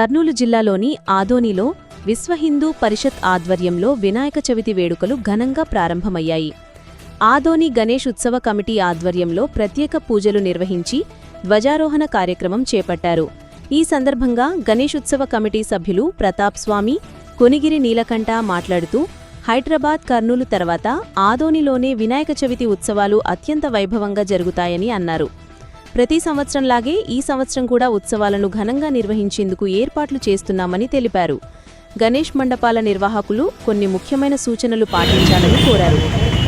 కర్నూలు జిల్లాలోని ఆదోనిలో విశ్వ హిందూ పరిషత్ ఆధ్వర్యంలో వినాయక చవితి వేడుకలు ఘనంగా ప్రారంభమయ్యాయి. ఆదోని గణేష్ ఉత్సవ కమిటీ ఆధ్వర్యంలో ప్రత్యేక పూజలు నిర్వహించి ధ్వజారోహణ కార్యక్రమం చేపట్టారు. ఈ సందర్భంగా గణేష్ ఉత్సవ కమిటీ సభ్యులు ప్రతాప్ స్వామి కొనిగిరి నీలకంఠ మాట్లాడుతూ హైదరాబాద్ కర్నూలు తర్వాత ఆదోనిలోనే వినాయక చవితి ఉత్సవాలు అత్యంత వైభవంగా జరుగుతాయని అన్నారు. ప్రతి సంవత్సరంలాగే ఈ సంవత్సరం కూడా ఉత్సవాలను ఘనంగా నిర్వహించేందుకు ఏర్పాట్లు చేస్తున్నామని తెలిపారు. గణేష్ మండపాల నిర్వాహకులు కొన్ని ముఖ్యమైన సూచనలు పాటించాలని కోరారు.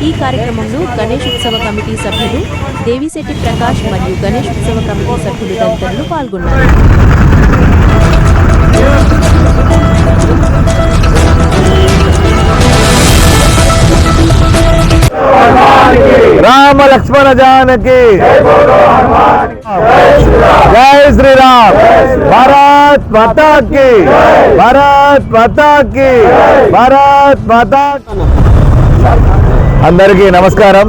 ఈ కార్యక్రమంలో గణేష్ ఉత్సవ కమిటీ సభ్యులు దేవిశెట్టి ప్రకాష్ మరియు గణేష్ ఉత్సవ కమిటీ సభ్యులు తదితరులు పాల్గొన్నారు. రామ జానకి జై శ్రీరామ్. భారత్ మాతా భారత్ మాతా భారత్ అందరికీ నమస్కారం.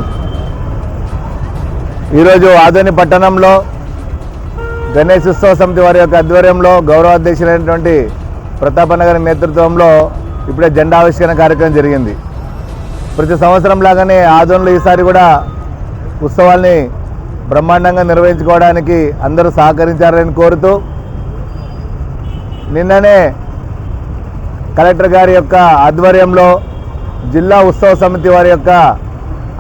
ఈరోజు ఆదోని పట్టణంలో గణేష్ ఉత్సవ సమితి వారి యొక్క ఆధ్వర్యంలో గౌరవ అధ్యక్షులైనటువంటి ప్రతాపన్న గారి నేతృత్వంలో ఇప్పుడే జెండా ఆవిష్కరణ కార్యక్రమం జరిగింది. ప్రతి సంవత్సరం లాగానే ఆదోన్లో ఈసారి కూడా ఉత్సవాల్ని బ్రహ్మాండంగా నిర్వహించుకోవడానికి అందరూ సహకరించారని కోరుతూ నిన్ననే కలెక్టర్ గారి యొక్క ఆధ్వర్యంలో జిల్లా ఉత్సవ సమితి వారి యొక్క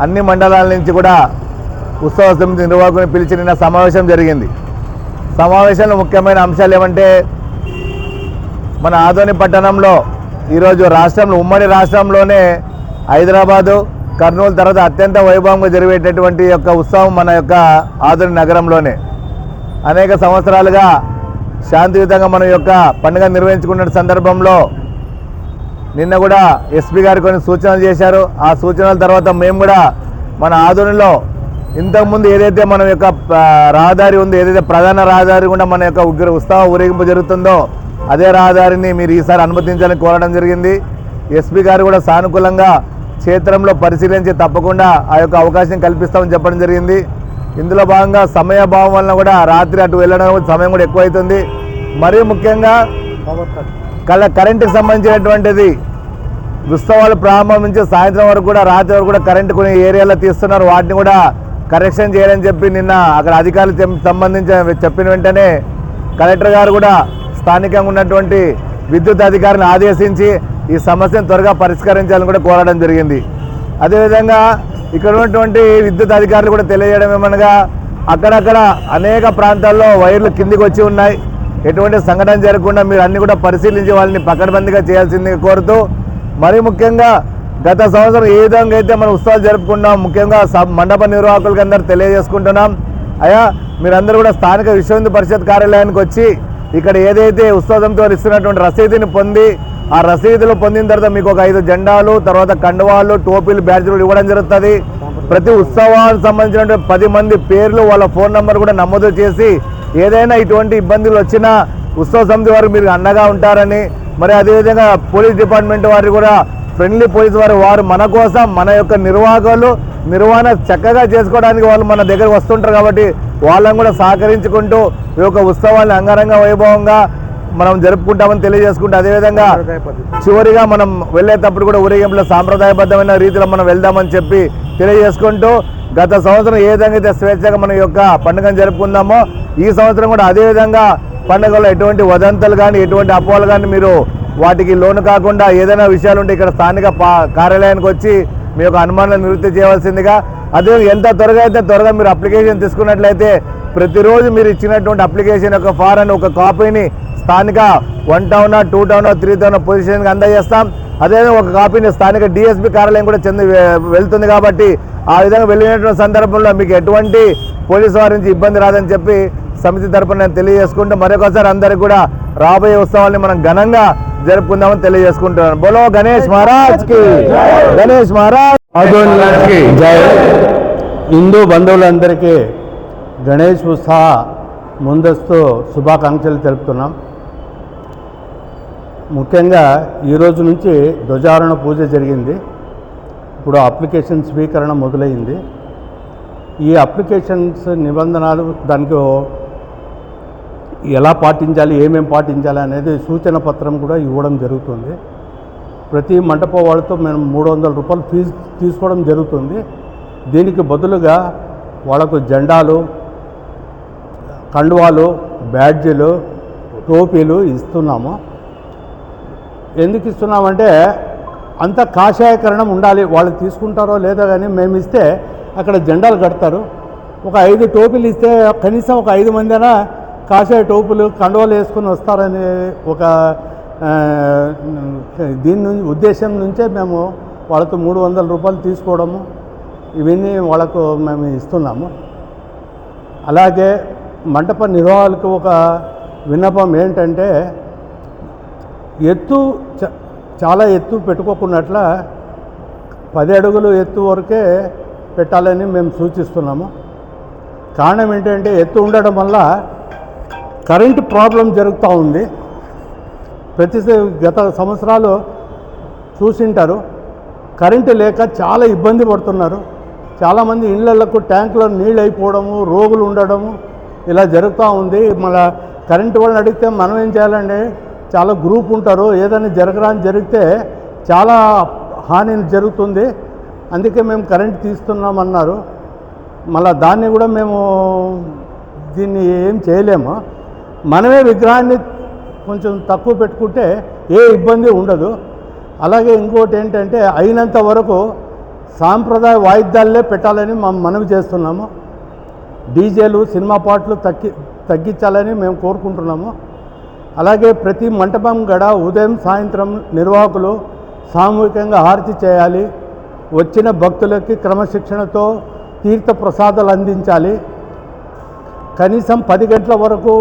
అన్ని మండలాల నుంచి కూడా ఉత్సవ సమితి నిర్వాహకుని పిలిచి నిన్న సమావేశం జరిగింది. సమావేశంలో ముఖ్యమైన అంశాలు ఏమంటే మన ఆదోని పట్టణంలో ఈరోజు రాష్ట్రంలో ఉమ్మడి రాష్ట్రంలోనే హైదరాబాదు కర్నూలు తర్వాత అత్యంత వైభవంగా జరిగేటటువంటి యొక్క ఉత్సవం మన యొక్క ఆధునిక నగరంలోనే. అనేక సంవత్సరాలుగా శాంతియుతంగా మన యొక్క పండుగ నిర్వహించుకున్న సందర్భంలో నిన్న కూడా ఎస్పీ గారు కొన్ని సూచనలు చేశారు. ఆ సూచనల తర్వాత మేము కూడా మన ఆధునిలో ఇంతకుముందు ఏదైతే మన యొక్క రహదారి ఉంది ఏదైతే ప్రధాన రహదారి కూడా మన యొక్క ఉగ్ర ఉత్సవ ఊరేగింపు జరుగుతుందో అదే రహదారిని మీరు ఈసారి అనుమతించాలని కోరడం జరిగింది. ఎస్పీ గారు కూడా సానుకూలంగా క్షేత్రంలో పరిశీలించి తప్పకుండా ఆ యొక్క అవకాశం కల్పిస్తామని చెప్పడం జరిగింది. ఇందులో భాగంగా సమయభావం వలన కూడా రాత్రి అటు వెళ్ళడం సమయం కూడా ఎక్కువైతుంది. మరీ ముఖ్యంగా కల కరెంటుకి సంబంధించినటువంటిది ఉత్సవాలు ప్రారంభం నుంచి సాయంత్రం వరకు కూడా రాత్రి వరకు కూడా కరెంటు కొన్ని ఏరియాలో తీస్తున్నారు. వాటిని కూడా కరెక్షన్ చేయాలని చెప్పి నిన్న అక్కడ అధికారులు సంబంధించిన చెప్పిన వెంటనే కలెక్టర్ గారు కూడా స్థానికంగా ఉన్నటువంటి విద్యుత్ అధికారిని ఆదేశించి ఈ సమస్యను త్వరగా పరిష్కరించాలని కూడా కోరడం జరిగింది. అదేవిధంగా ఇక్కడ ఉన్నటువంటి విద్యుత్ అధికారులు కూడా తెలియజేయడం ఏమనగా అక్కడక్కడ అనేక ప్రాంతాల్లో వైర్లు కిందికి వచ్చి ఉన్నాయి. ఎటువంటి సంఘటన జరగకుండా మీరు అన్ని కూడా పరిశీలించి వాళ్ళని పకడ్బందీగా చేయాల్సిందిగా కోరుతూ మరి ముఖ్యంగా గత సంవత్సరం ఏ విధంగా అయితే మనం ఉత్సవాలు జరుపుకున్నాం ముఖ్యంగా సబ్ మండప నిర్వాహకులకి అందరూ తెలియజేసుకుంటున్నాం. అయ్యా మీరందరూ కూడా స్థానిక విశ్వ హిందూ పరిషత్ కార్యాలయానికి వచ్చి ఇక్కడ ఏదైతే ఉత్సవంతో ఇస్తున్నటువంటి రసీదుని పొంది ఆ రసీదులు పొందిన తర్వాత మీకు ఒక ఐదు జెండాలు తర్వాత కండువాళ్ళు టోపీలు బ్యాడ్జీలు ఇవ్వడం జరుగుతుంది. ప్రతి ఉత్సవాలకు సంబంధించినటువంటి పది మంది పేర్లు వాళ్ళ ఫోన్ నంబర్ కూడా నమోదు చేసి ఏదైనా ఇటువంటి ఇబ్బందులు వచ్చినా ఉత్సవ సమితి వారు మీరు అండగా ఉంటారని మరి అదేవిధంగా పోలీస్ డిపార్ట్మెంట్ వారు కూడా ఫ్రెండ్లీ పోలీస్ వారు వారు మన కోసం మన యొక్క నిర్వాహకులు నిర్వహణ చక్కగా చేసుకోవడానికి వాళ్ళు మన దగ్గరకు వస్తుంటారు కాబట్టి వాళ్ళని కూడా సహకరించుకుంటూ ఈ యొక్క ఉత్సవాన్ని అంగరంగ వైభవంగా మనం జరుపుకుంటామని తెలియజేసుకుంటూ అదేవిధంగా చివరిగా మనం వెళ్ళేటప్పుడు కూడా ఊరేగింపులో సాంప్రదాయబద్ధమైన రీతిలో మనం వెళ్దామని చెప్పి తెలియజేసుకుంటూ గత సంవత్సరం ఏ విధంగా అయితే స్వేచ్ఛగా మన యొక్క పండుగను జరుపుకుందామో ఈ సంవత్సరం కూడా అదే విధంగా పండుగలో ఎటువంటి వదంతులు కానీ ఎటువంటి అపోహలు కానీ మీరు వాటికి లోను కాకుండా ఏదైనా విషయాలు ఉంటే ఇక్కడ స్థానిక కార్యాలయానికి వచ్చి మీ యొక్క అనుమానాలను నివృత్తి చేయవలసిందిగా. అదే ఎంత త్వరగా అయితే త్వరగా మీరు అప్లికేషన్ తీసుకున్నట్లయితే ప్రతిరోజు మీరు ఇచ్చినటువంటి అప్లికేషన్ యొక్క ఫారాన్ని ఒక కాపీని స్థానిక one town two town three town పొజిషన్కి అందజేస్తాం. అదేవిధంగా ఒక కాపీని స్థానిక డిఎస్పీ కార్యాలయం కూడా చెంది వెళ్తుంది కాబట్టి ఆ విధంగా వెళ్ళినటువంటి సందర్భంలో మీకు ఎటువంటి పోలీసు వారి నుంచి ఇబ్బంది రాదని చెప్పి సమితి తరపున నేను తెలియజేసుకుంటూ మరొకసారి అందరికి కూడా రాబోయే ఉత్సవాల్ని మనం ఘనంగా జరుపుకుందామని తెలియజేసుకుంటున్నాను. బోలో గణేష్ మహారాజ్కి గణేష్ మహారాజ్. జై. హిందూ బంధువులందరికీ గణేష్ ఉత్సవ ముందస్తు శుభాకాంక్షలు తెలుపుతున్నాం. ముఖ్యంగా ఈరోజు నుంచి ధ్వజారణ పూజ జరిగింది. ఇప్పుడు అప్లికేషన్ స్వీకరణ మొదలైంది. ఈ అప్లికేషన్స్ నిబంధనలు దానికి ఎలా పాటించాలి ఏమేమి పాటించాలి అనేది సూచన పత్రం కూడా ఇవ్వడం జరుగుతుంది. ప్రతి మంటపం వాళ్ళతో మేము మూడు వందల రూపాయలు ఫీజు తీసుకోవడం జరుగుతుంది. దీనికి బదులుగా వాళ్ళకు జెండాలు కండువాలు బ్యాడ్జీలు టోపీలు ఇస్తున్నాము. ఎందుకు ఇస్తున్నామంటే అంత కాషాయకరణం ఉండాలి. వాళ్ళు తీసుకుంటారో లేదో కానీ మేము ఇస్తే అక్కడ జెండాలు కడతారు. ఒక ఐదు టోపీలు ఇస్తే కనీసం ఒక ఐదు మంది అయినా కాషాయ టోపులు కండువాలు వేసుకొని వస్తారనే ఒక దీని నుంచి ఉద్దేశం నుంచే మేము వాళ్ళకు మూడు వందల రూపాయలు తీసుకోవడము ఇవన్నీ వాళ్ళకు మేము ఇస్తున్నాము. అలాగే మంటప నిర్వాహకులకు ఒక విన్నపం ఏంటంటే ఎత్తు చ- చాలా ఎత్తు పెట్టుకోకున్నట్ల పది అడుగులు ఎత్తు వరకే పెట్టాలని మేము సూచిస్తున్నాము. కారణం ఏంటంటే ఎత్తు ఉండడం వల్ల కరెంటు ప్రాబ్లం జరుగుతూ ఉంది. ప్రతి గత సంవత్సరాలు చూసింటారు. కరెంటు లేక చాలా ఇబ్బంది పడుతున్నారు. చాలామంది ఇళ్ళకు ట్యాంకులో నీళ్ళు అయిపోవడము రోగులు ఉండడము ఇలా జరుగుతూ ఉంది. మళ్ళీ కరెంటు వాళ్ళని అడిగితే మనం ఏం చేయాలండి చాలా గ్రూప్ ఉంటారు ఏదైనా జరగరాని జరిగితే చాలా హాని జరుగుతుంది. అందుకే మేము కరెంట్ తీస్తున్నామన్నారు. మళ్ళా దాన్ని కూడా మేము దీన్ని ఏం చేయలేము. మనమే విగ్రహాన్ని కొంచెం తక్కువ పెట్టుకుంటే ఏ ఇబ్బంది ఉండదు. అలాగే ఇంకోటి ఏంటంటే అయినంత వరకు సాంప్రదాయ వాయిద్యాలే పెట్టాలని మనం మనవి చేస్తున్నాము. డీజేలు సినిమా పాటలు తగ్గి తగ్గించాలని మేము కోరుకుంటున్నాము. అలాగే ప్రతి మంటపం గడ ఉదయం సాయంత్రం నిర్వాహకులు సామూహికంగా హారతి చేయాలి. వచ్చిన భక్తులకి క్రమశిక్షణతో తీర్థ ప్రసాదాలు అందించాలి. కనీసం పది గంటల వరకు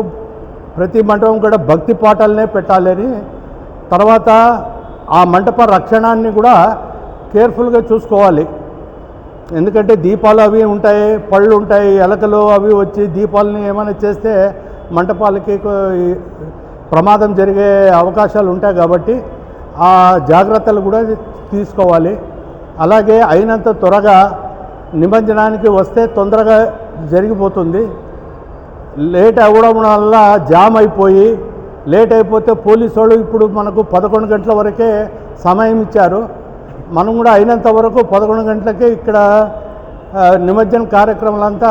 ప్రతి మంటపం కూడా భక్తి పాటలనే పెట్టాలని తర్వాత ఆ మంటప రక్షణాన్ని కూడా కేర్ఫుల్గా చూసుకోవాలి. ఎందుకంటే దీపాలు అవి ఉంటాయి పళ్ళు ఉంటాయి ఎలకలు అవి వచ్చి దీపాలని ఏమైనా చేస్తే మంటపాలకి ప్రమాదం జరిగే అవకాశాలు ఉంటాయి కాబట్టి ఆ జాగ్రత్తలు కూడా తీసుకోవాలి. అలాగే అయినంత త్వరగా నిమజ్జనానికి వస్తే తొందరగా జరిగిపోతుంది. లేట్ అవ్వడం వల్ల జామ్ అయిపోయి లేట్ అయిపోతే పోలీసు వాళ్ళు ఇప్పుడు మనకు పదకొండు గంటల వరకే సమయం ఇచ్చారు. మనం కూడా అయినంత వరకు పదకొండు గంటలకే ఇక్కడ నిమజ్జన కార్యక్రమాలంతా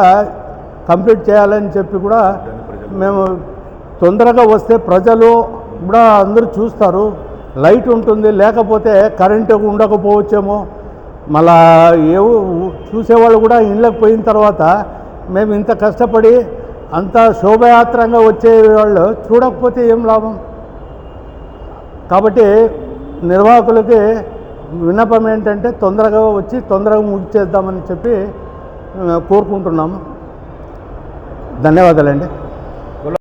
కంప్లీట్ చేయాలని చెప్పి కూడా మేము తొందరగా వస్తే ప్రజలు కూడా అందరూ చూస్తారు. లైట్ ఉంటుంది లేకపోతే కరెంటు ఉండకపోవచ్చేమో. మళ్ళా ఏవో చూసేవాళ్ళు కూడా ఇళ్ళకి పోయిన తర్వాత మేము ఇంత కష్టపడి అంత శోభయాత్రంగా వచ్చేవాళ్ళు చూడకపోతే ఏం లాభం? కాబట్టి నిర్వాహకులకి విన్నపం ఏంటంటే తొందరగా వచ్చి తొందరగా ముగిచేద్దామని చెప్పి కోరుకుంటున్నాము. ధన్యవాదాలండి.